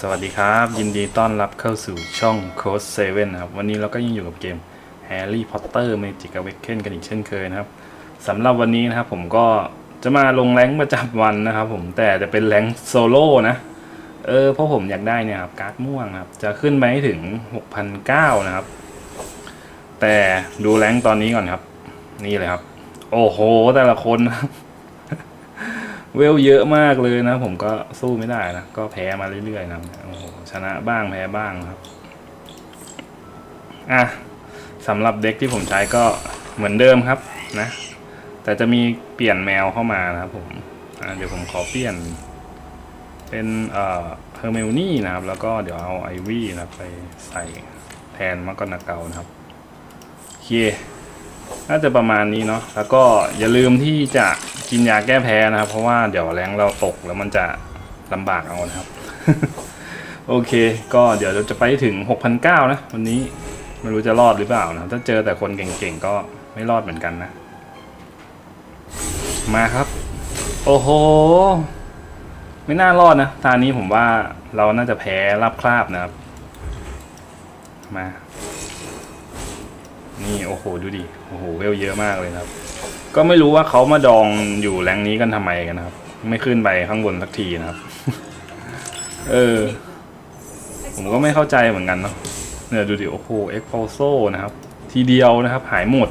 สวัสดีครับ ยินดีต้อนรับเข้าสู่ช่อง Code 7นะครับ วันนี้เราก็ยังอยู่กับเกม Harry Potter Magic Awaken กันอีกเช่นเคยนะครับสำหรับวันนี้นะครับผมก็จะมาลงแรงประจำวันนะครับผมแต่จะเป็นแรงโซโล่นะเออเพราะผมอยากได้เนี่ยครับการ์ดม่วงครับ จะขึ้นไปให้ถึง 6,009นะครับ แต่ดูแรงตอนนี้ก่อนครับ นี่เลยครับ โอ้โห แต่ละคนนะครับ เวลเยอะมากเลยนะ ผมก็สู้ไม่ได้นะ ก็แพ้มาเรื่อยๆนะโอ้โหชนะบ้างแพ้บ้างครับ อะสำหรับเด็กที่ผมใช้ก็เหมือนเดิมครับนะ แต่จะมีเปลี่ยนแมวเข้ามานะครับผมเดี๋ยวผมขอเปลี่ยน เป็นเอ่อเฮอร์เมลนี่นะครับ แล้วก็เดี๋ยวเอาไอวี่นะไปใส่แทนมักกอนาเกานะครับโอเค น่าจะประมาณนี้เนาะแล้วก็อย่าลืมที่จะกินยาแก้แพ้นะครับ เพราะว่าเดี๋ยวแรงเราตกแล้วมันจะลำบากเอานะครับ โอเค ก็เดี๋ยวเราจะไปถึง6,009นะ วันนี้ไม่รู้จะรอดหรือเปล่านะ ถ้าเจอแต่คนเก่งๆก็ไม่รอดเหมือนกันนะ มาครับ โอ้โห ไม่น่ารอดนะตานี้ผมว่าเราน่าจะแพ้รับคราบนะครับ มา นี่โอ้โหดูดิโอ้โหเวลเยอะมากเลยครับ ก็ไม่รู้ว่าเขามาดองอยู่แรงนี้กันทำไมกันนะครับ ไม่ขึ้นไปข้างบนสักทีนะครับ เออ ผมก็ไม่เข้าใจเหมือนกันเนาะเนี่ยดูดิโอ้โหเอ็กโพโซนะครับ ทีเดียวนะครับ หายหมด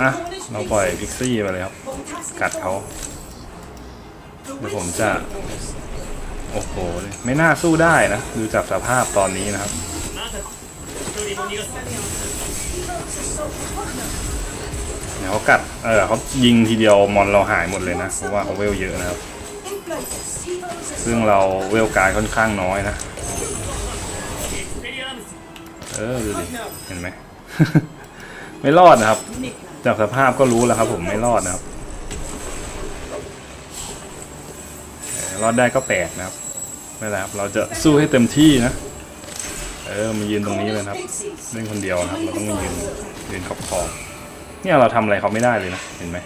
อะเราปล่อยพิกซี่ไปเลยครับ กัดเขาเดี๋ยวผมจะ โอ้โหไม่น่าสู้ได้นะ ดูจากสภาพตอนนี้นะครับ เดี๋ยเขากัด เออเขายิงทีเดียวมอนเราหายหมดเลยนะ เพราะว่าเขาเวลเยอะนะครับ ซึ่งเราเวลการค่อนข้างน้อยนะ เออดูดิ เห็นไหม ไม่รอดนะครับ จากสภาพก็รู้แล้วครับ ผมไม่รอดนะครับ รอดได้ก็แปลกนะครับไม่เป็นไรครับ เราจะสู้ให้เต็มที่นะ เออมายืนตรงนี้เลยนะครับเล่นคนเดียวนะครับเราต้องมายืนยืนขอบขอบเนี่ยเราทำอะไรเขาไม่ได้เลยนะเห็นไหม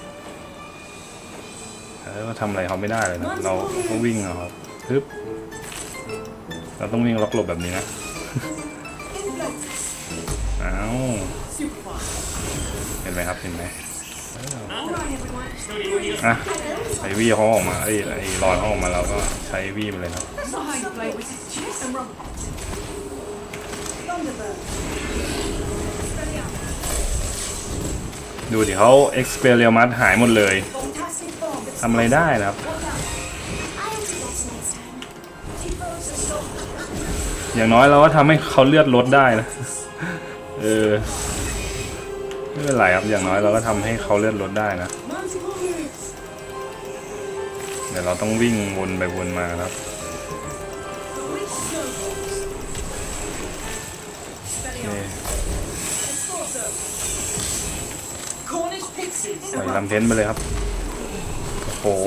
เออเราทำอะไรเขาไม่ได้เลยนะเราต้องวิ่งเอาครับฮึบเราต้องวิ่งล็อกหลบแบบนี้นะอ้าวเห็นไหมครับเห็นไหมเอออะไอวี่เขาออกมาไอไอรอนเขาออกมาเราก็ใช้วี่ไปเลยครับ ดูดิเขาเอ็กซ์เพรียมัสหายหมดเลยทำอะไรได้นะครับ อย่างน้อยเราก็ทำให้เขาเลือดลดได้นะ เออ ไม่เป็นไรครับ อย่างน้อยเราก็ทำให้เขาเลือดลดได้นะ เดี๋ยวเราต้องวิ่งวนไปวนมาครับ ปล่อยลำเทนไปเลยครับ โอ้โห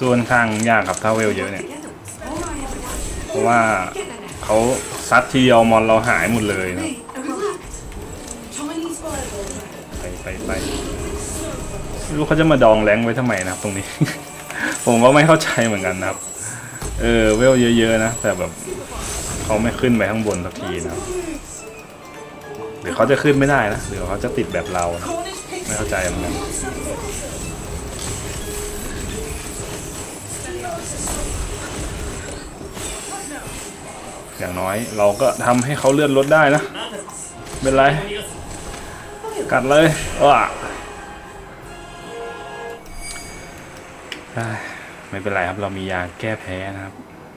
ส่วนข้างยากครับถ้าเวลเยอะเนี่ย เพราะว่าเขาซัดทีเดียวมอนเราหายหมดเลยนะไปไปไปรู้เขาจะมาดองแรงไว้ทำไมนะครับตรงนี้ ผมก็ไม่เข้าใจเหมือนกันนะครับ เออเวลเยอะๆนะ แต่แบบเขาไม่ขึ้นไปข้างบนสักทีนะครับ รือเขาจะขึ้นไม่ได้นะหรือเขาจะติดแบบเรานะไม่เข้าใจเหมือนกันอย่างน้อยเราก็ทำให้เขาเลื่อนรถได้นะ เป็นไร กัดเลยว้าไม่เป็นไรครับเรามียาแก้แพ้นะครับ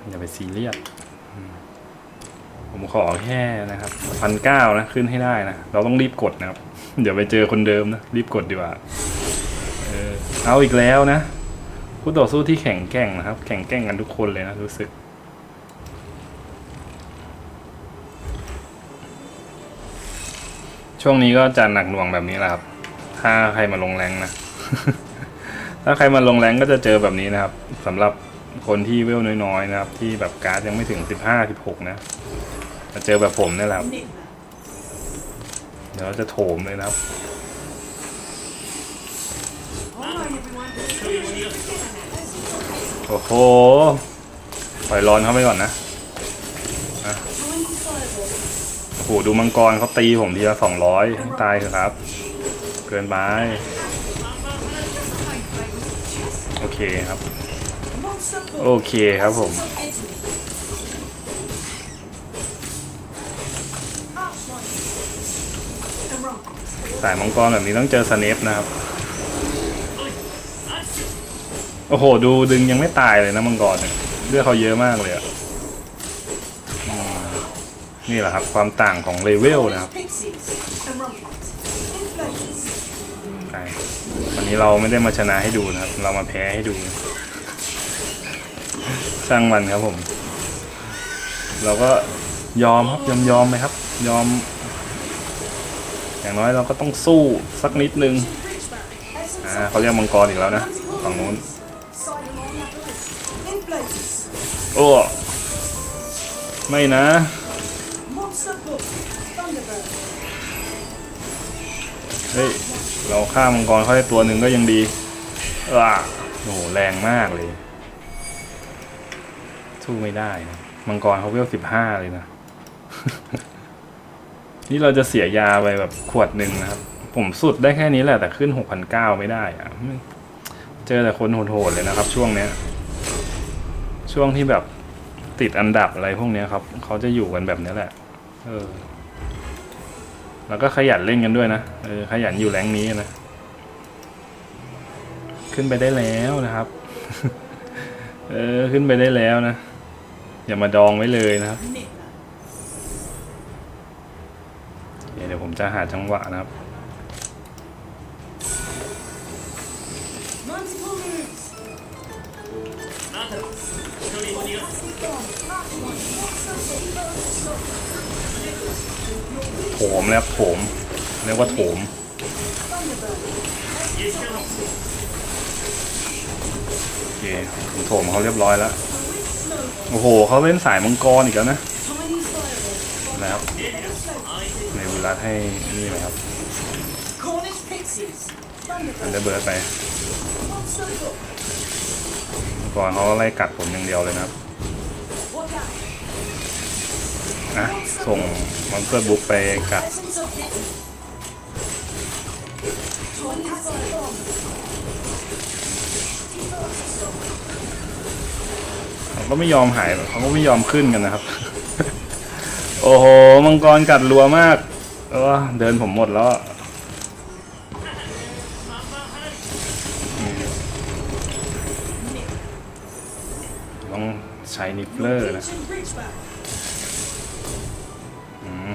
อย่าไปซีเรียส ผมขอแค่นะครับพันเก้านะขึ้นให้ได้นะ เราต้องรีบกดนะครับเดี๋ยวไปเจอคนเดิมนะ รีบกดดีกว่า เออเอาอีกแล้วนะผู้ต่อสู้ที่แข็งแกร่งนะครับ แข็งแกร่งกันทุกคนเลยนะรู้สึก ช่วงนี้ก็จะหนักหน่วงแบบนี้แหละครับ ถ้าใครมาลงแรงนะ ถ้าใครมาลงแรงก็จะเจอแบบนี้นะครับสำหรับคนที่เวลน้อยๆนะครับ ที่แบบการ์ดยังไม่ถึงสิบห้าสิบหกนะ จะเจอแบบผมนี่แหละครับ เดี๋ยวเราจะโถมเลยนะครับ โอ้โหปล่อยร้อนเข้าไปก่อนนะอะโอ้โหดูมังกรเขาตีผมทีละสองร้อยตายเถอะครับ เกินไปโอเคครับ โอเคครับผม สายมังกรแบบนี้ต้องเจอสเนปนะครับ โอ้โห ดูดึงยังไม่ตายเลยนะมังกรเนี่ยเลือดเขาเยอะมากเลยอะนี่แหละครับ ความต่างของเลเวลนะครับวันนี้เราไม่ได้มาชนะให้ดูนะครับ เรามาแพ้ให้ดูช่างมันครับผม เราก็ยอมครับยอมยอมไหมครับ ยอม อย่างน้อยเราก็ต้องสู้สักนิดนึง อ่าเขาเรียกมังกรอีกแล้วนะ ฝั่งนู้น โอ้ ไม่นะ เฮ้ย เราฆ่ามังกรเขาได้ตัวหนึ่งก็ยังดีอ่าโอ้โหแรงมากเลย สู้ไม่ได้นะมังกรเขาเวลสิบห้าเลยนะ นี่เราจะเสียยาไปแบบขวดหนึ่งนะครับ ผมสุดได้แค่นี้แหละแต่ขึ้นหกพันเก้าไม่ได้อะเจอแต่คนโหดๆเลยนะครับ ช่วงเนี้ย ช่วงที่แบบติดอันดับอะไรพวกเนี้ยครับ เขาจะอยู่กันแบบนี้แหละ เออ แล้วก็ขยันเล่นกันด้วยนะ เออ ขยันอยู่แรงนี้นะ ขึ้นไปได้แล้วนะครับ เออ ขึ้นไปได้แล้วนะ อย่ามาดองไว้เลยนะครับ เดี๋ยวผมจะหาจังหวะนะครับ โถมแล้วโถมเรียกว่าโถมโอเคผมโถมเขาเรียบร้อยแล้ว โอ้โหเขาเล่นสายมังกรอีกแล้วนะนะครับ ในเวลาให้นี่เลยครับอันเดอร์เบิร์ดไปมังกรเขาไล่กัดผมอย่างเดียวเลยนะครับอะส่งมอนสเตอร์บุ๊กไปกัดเขาก็ไม่ยอมหายเขาก็ไม่ยอมขึ้นกันนะครับ โอ้โห มังกรกัดรัวมาก เออเดินผมหมดแล้วต้องใช้นิฟเลอร์นะ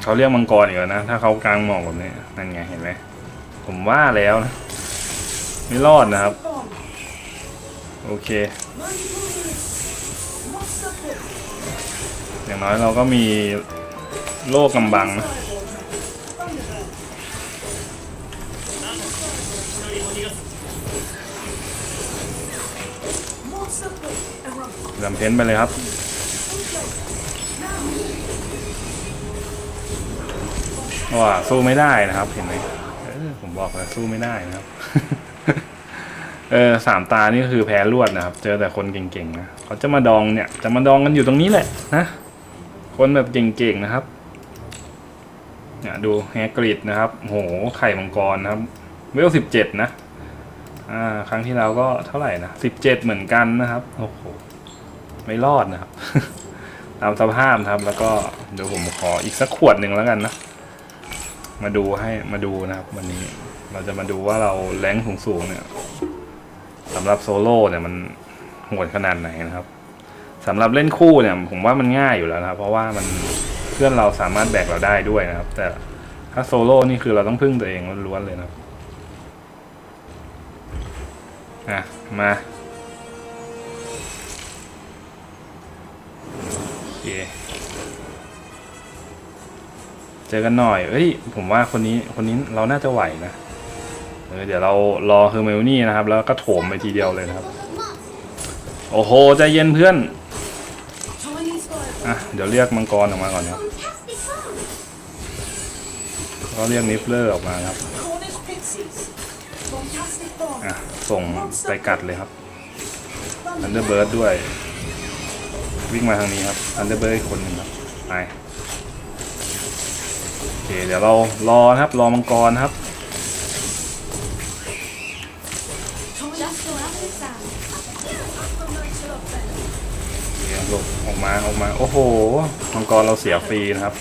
เขาเรียกมังกรอีกแล้วนะ ถ้าเขากลางหมอกแบบนี้ นั่นไงเห็นไหม ผมว่าแล้วนะ ไม่รอดนะครับ โอเค อย่างน้อยเราก็มีโล่กำบังนะ ลำเพ้นไปเลยครับ ว่าสู้ไม่ได้นะครับ เห็นไหมผมบอกแล้วสู้ไม่ได้นะครับ เออสามตานี่คือแพ้รวดนะครับ เจอแต่คนเก่งๆนะเขาจะมาดองเนี่ย จะมาดองกันอยู่ตรงนี้แหละนะคนแบบเก่งๆนะครับ เนี่ยดูแฮกริดนะครับโหไข่มังกรนะครับเวลสิบเจ็ดนะ อ่า ครั้งที่แล้วก็เท่าไหร่นะสิบเจ็ดเหมือนกันนะครับ โอ้โห ไม่รอดนะครับ ตามสภาพนะครับ แล้วก็เดี๋ยวผมขออีกสักขวดหนึ่งแล้วกันนะ มาดูให้มาดูนะครับ วันนี้เราจะมาดูว่าเราแรงสูงๆเนี่ยสำหรับโซโล่เนี่ยมันโหดขนาดไหนนะครับสำหรับเล่นคู่เนี่ยผมว่ามันง่ายอยู่แล้วนะครับ เพราะว่ามันเพื่อนเราสามารถแบกเราได้ด้วยนะครับ แต่ถ้าโซโล่นี่คือเราต้องพึ่งตัวเองล้วนๆเลยนะครับอะมา เคเจอกันหน่อย เอ้ย ผมว่าคนนี้คนนี้เราน่าจะไหวนะเออเดี๋ยวเรารอเฮอร์เมลนี่นะครับ แล้วก็โถมไปทีเดียวเลยนะครับ โอ้โห ใจเย็นเพื่อน อะ เดี๋ยวเรียกมังกรออกมาก่อนครับก็เรียกนิฟเลอร์ออกมาครับ อะ ส่งไปกัดเลยครับทันเดอร์เบิร์ดด้วย วิ่งมาทางนี้ครับทันเดอร์เบิร์ดคนหนึ่งครับไปโอเคเดี๋ยวเรารอนะครับ รอมังกรครับเดี๋ยวหลบออกมาออกมา โอ้โห มังกรเราเสียฟรีนะครับ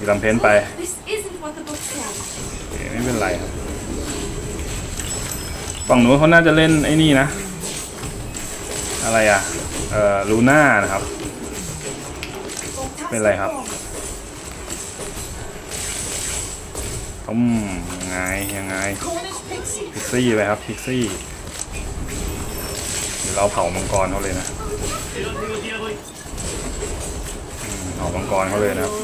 มีลำเพนไป This isn't what the book said. โอเคไม่เป็นไรครับฝั่งนู้นเขาน่าจะเล่นไอ้นี่นะ อะไรอะ เอ่อลูน่านะครับ เป็นไรครับอืมยังไงยังไงพิกซี่ไปครับพิกซี่เดี๋ยวเราเผามังกรเขาเลยนะเผามังกรเขาเลยนะครับ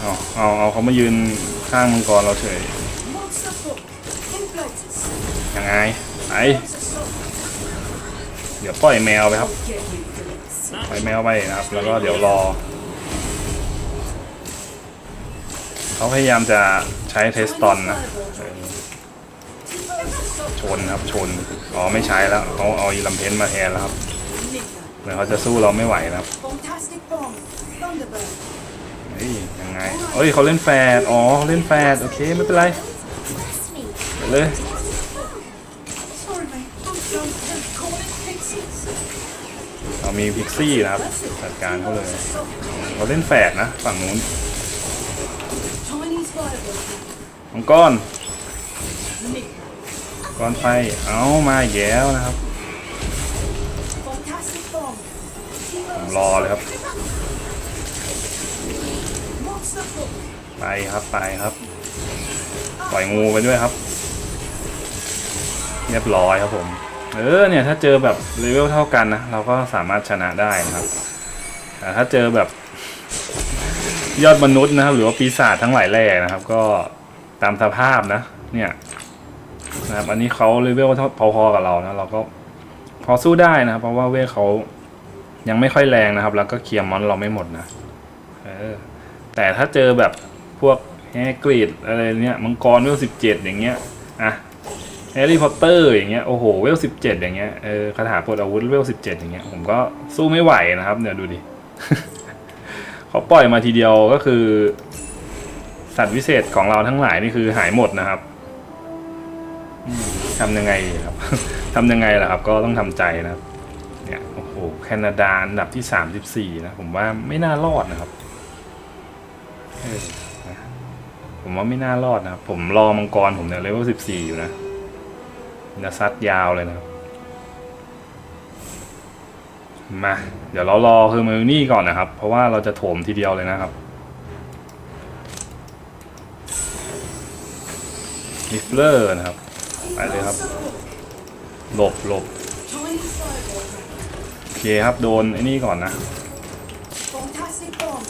เอาเอาเอาเขามายืนข้างมังกรเราเฉย ยังไงไอเดี๋ยวปล่อยแมวไปครับปล่อยแมวไปนะครับ แล้วก็เดี๋ยวรอ เขาพยายามจะใช้เทสตอนนะชนครับชนอ๋อไม่ใช้แล้วเขาเอาอีลัมเพนมาแทนแล้วครับเหมือนเขาจะสู้เราไม่ไหวนะครับเฮ้ยยังไงเอ้ยเขาเล่นแฟดอ๋อเล่นแฟดโอเคไม่เป็นไรไปเลย มีพิกซี่นะครับ จัดการเขาเลยเขาเล่นแฝดนะ ฝั่งนู้นมังกรก้อนไฟเอามาอีกแล้วนะครับผมรอเลยครับ ไปครับไปครับ ปล่อยงูไปด้วยครับ เรียบร้อยครับผม เออเนี่ยถ้าเจอแบบเลเวลเท่ากันนะเราก็สามารถชนะได้นะครับแต่ถ้าเจอแบบยอดมนุษย์นะครับ หรือว่าปีศาจทั้งหลายแหล่นะครับ ก็ตามสภาพนะ เนี่ยนะครับอันนี้เขาเลเวลพอๆกับเรานะเราก็พอสู้ได้นะครับ เพราะว่าเวทเขายังไม่ค่อยแรงนะครับ แล้วก็เคลียร์มอนเราไม่หมดนะเออแต่ถ้าเจอแบบพวกแฮกรีดอะไรเนี่ยมังกรเวลสิบเจ็ดอย่างเงี้ยอะ แฮร์รี่พอตเตอร์อย่างเงี้ยโอ้โหเวลสิบเจ็ดอย่างเงี้ยเออคาถาปลดอาวุธเวลสิบเจ็ดอย่างเงี้ยผมก็สู้ไม่ไหวนะครับเนี่ยดูดิเขาปล่อยมาทีเดียวก็คือ สัตว์วิเศษของเราทั้งหลายนี่คือหายหมดนะครับทำยังไงครับทำยังไงล่ะครับ ก็ต้องทำใจนะครับ เนี่ยโอ้โหแคนาดาอันดับที่สามสิบสี่นะผมว่าไม่น่ารอดนะครับผมว่าไม่น่ารอดนะครับ ผมรอมังกรผมเนี่ยเลเวลสิบสี่อยู่นะ จะซัดยาวเลยนะครับ มา เดี๋ยวเรารอเฮอร์เมลนี่ก่อนนะครับ เพราะว่าเราจะโถมทีเดียวเลยนะครับมิฟเลอร์นะครับไปเลยครับ หลบหลบโอเคครับโดนไอ้นี่ก่อนนะ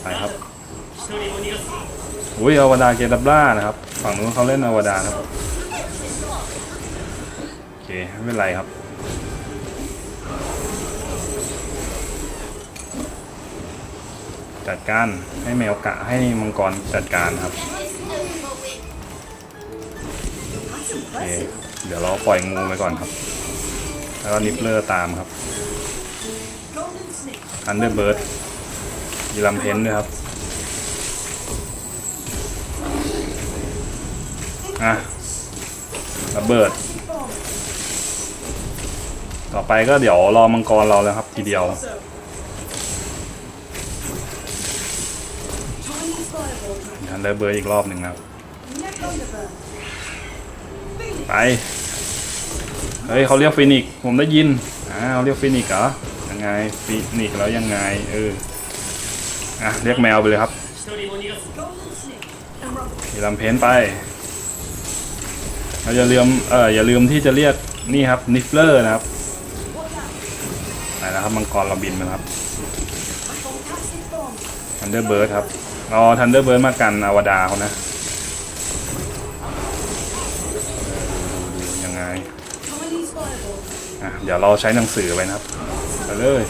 ไปครับอุ้ยอวดาเกดับล่านะครับ ฝั่งนู้นเขาเล่นอวดาครับ เคไม่เป็นไรครับ จัดการให้แมวกะให้มังกรจัดการครับโอเคเดี๋ยวเราปล่อยงูไปก่อนครับ แล้วก็นิปเลอร์ตามครับ Golden snake. ทันเดอร์เบิร์ดยีลัมเพนด้วยครับ อะระเบิด ต่อไปก็เดี๋ยวรอมังกรเราแล้วครับ ทีเดียว ทันเดอร์เบิร์อีกรอบหนึ่งครับ ไป เฮ้ยเขาเรียกฟินิกผมได้ยินอ่าเขาเรียกฟินิกเหรอ ยังไง ฟินิกแล้วยังไง เออ อะ เรียกแมวไปเลยครับ Golden snake. And rumble. ยีลัมเพนไปเราอย่าลืมเอออย่าลืมที่จะเรียกนี่ครับนิฟเลอร์นะครับ What up? ไหนะครับมังกรเราบินมาครับทันเดอร์เบิร์ดครับรอทันเดอร์เบิร์ดมากันอวดาเขานะดูยังไงอะเดี๋ยวเราใช้หนังสือไว้นะครับไปเลย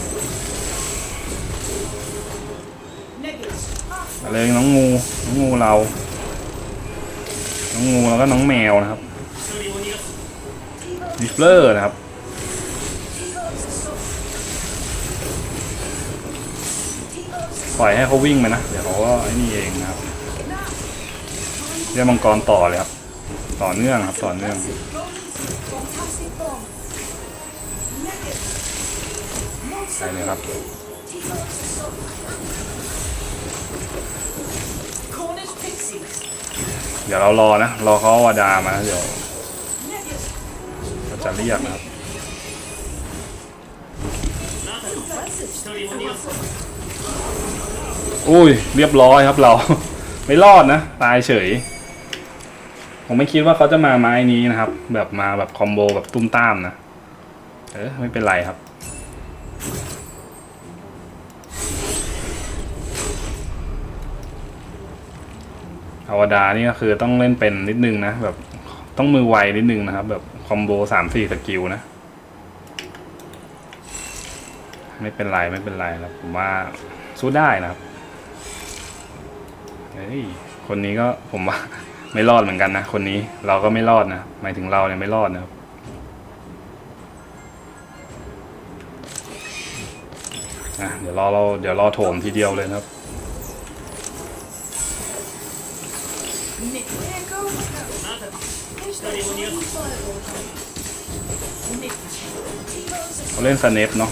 Negative. Up. มาเลยน้องงูน้องงูเรา น้องงูแล้วก็น้องแมวนะครับดิฟเลอร์นะครับ ปล่อยให้เขาวิ่งไปนะ เดี๋ยวเขาก็ไอ้นี่เองนะครับเรียกมังกรต่อเลยครับ ต่อเนื่องครับ ต่อเนื่อง Fantastic bomb. Negative. ไปเลยครับเดี๋ยวเรารอนะ รอเขาอาวาดามานะเดี๋ยวเราจะเรียกนะครับ อุ้ย เรียบร้อยครับเรา ไม่รอดนะ ตายเฉย ผมไม่คิดว่าเขาจะมาไม้นี้นะครับ แบบมาแบบคอมโบแบบตุ้มตามนะ เออไม่เป็นไรครับอวดานี่ก็คือต้องเล่นเป็นนิดนึงนะ แบบต้องมือไวนิดนึงนะครับ แบบคอมโบสามสี่สกิลนะ ไม่เป็นไรไม่เป็นไรครับผมว่าสู้ได้นะครับเฮ้ยคนนี้ก็ผมว่าไม่รอดเหมือนกันนะคนนี้เราก็ไม่รอดนะหมายถึงเราเนี่ยไม่รอดนะครับเดี๋ยวรอเราเดี๋ยวรอโถมทีเดียวเลยครับ เขาเล่นสเนปเนาะ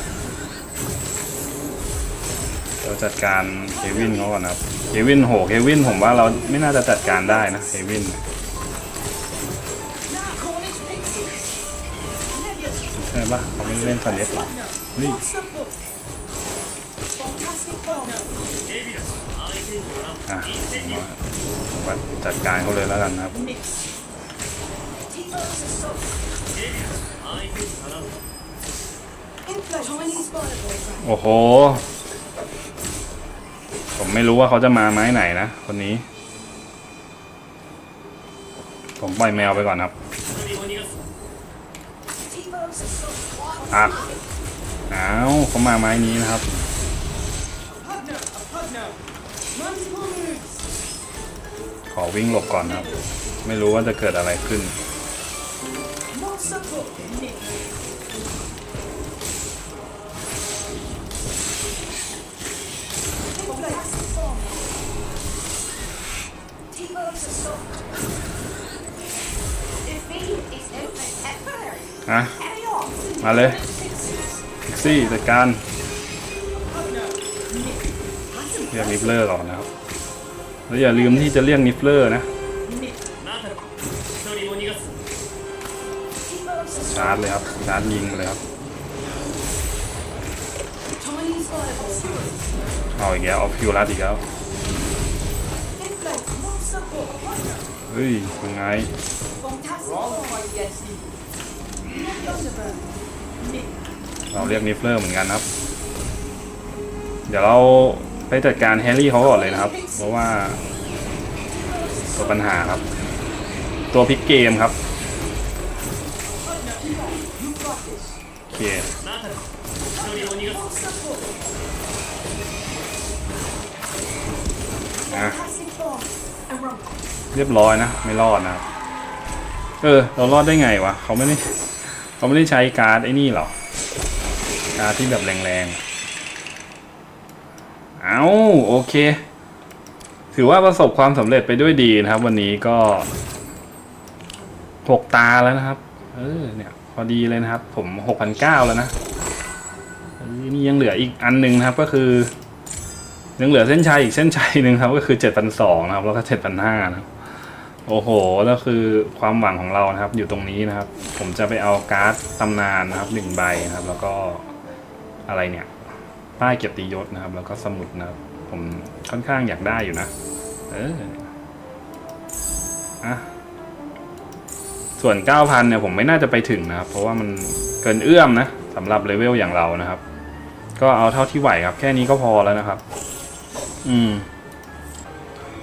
เราจัดการเควินเขาก่อนนะครับเควินโหเควินผมว่าเราไม่น่าจะจัดการได้นะเควินใช่ปะเขาไม่เล่นสเนปหรอนี่อะผมว่าจัดการเขาเลยแล้วกันนะครับโอ้โห ผมไม่รู้ว่าเขาจะมาไม้ไหนนะ คนนี้ ผมปล่อยแมวไปก่อนครับอะอ้าวเขามาไม้นี้นะครับขอวิ่งหลบก่อนครับ ไม่รู้ว่าจะเกิดอะไรขึ้น อะมาเลยพิกซี่จัดการเรียกนิฟเลอร์ก่อนนะครับ แล้วอย่าลืมที่จะเรียกนิฟเลอร์นะชาร์จเลยครับชาร์จยิงเลยครับ เอาอีกแล้วเอาฟิวรัสอีกแล้ว เฮ้ยยังไงเราเรียกนิฟเลอร์เหมือนกันครับ เดี๋ยวเราไปจัดการแฮร์รี่เขาก่อนเลยนะครับ เพราะว่าตัวปัญหาครับ ตัวพลิกเกมครับโอเคะเรียบร้อยนะ ไม่รอดนะเออ เรารอดได้ไงวะเขาไม่ได้เขาไม่ได้ใช้การ์ดไอ้นี่หรอการ์ดที่แบบแรงๆ เอาโอเค ถือว่าประสบความสำเร็จไปด้วยดีนะครับ วันนี้ก็หกตาแล้วนะครับ เออเนี่ย พอดีเลยนะครับ ผมหกพันเก้าแล้วนะออนี่ยังเหลืออีกอันหนึ่งนะครับก็คือ ยังเหลือเส้นชัยอีกเส้นชัยหนึ่งครับ ก็คือเจ็ดพันสองนะครับ แล้วก็เจ็ดพันห้านะโอ้โหแล้วคือความหวังของเรานะครับ อยู่ตรงนี้นะครับ ผมจะไปเอาการ์ดตำนานนะครับหนึ่งใบนะครับ แล้วก็อะไรเนี่ยป้ายเกียรติยศนะครับ แล้วก็สมุดนะครับ ผมค่อนข้างอยากได้อยู่นะ เอออะส่วน 9,000 เนี่ยผมไม่น่าจะไปถึงนะครับ เพราะว่ามันเกินเอื้อมนะสำหรับเลเวลอย่างเรานะครับ ก็เอาเท่าที่ไหวครับ แค่นี้ก็พอแล้วนะครับ อืม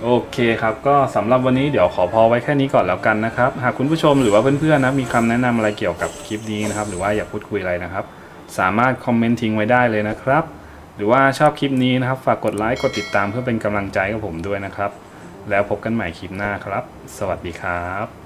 โอเคครับก็สำหรับวันนี้เดี๋ยวขอพอไว้แค่นี้ก่อนแล้วกันนะครับ หากคุณผู้ชมหรือว่าเพื่อนๆนะมีคำแนะนำอะไรเกี่ยวกับคลิปนี้นะครับ หรือว่าอยากพูดคุยอะไรนะครับ สามารถคอมเมนต์ทิ้งไว้ได้เลยนะครับ หรือว่าชอบคลิปนี้นะครับ ฝากกดไลค์กดติดตามเพื่อเป็นกำลังใจกับผมด้วยนะครับ แล้วพบกันใหม่คลิปหน้าครับ สวัสดีครับ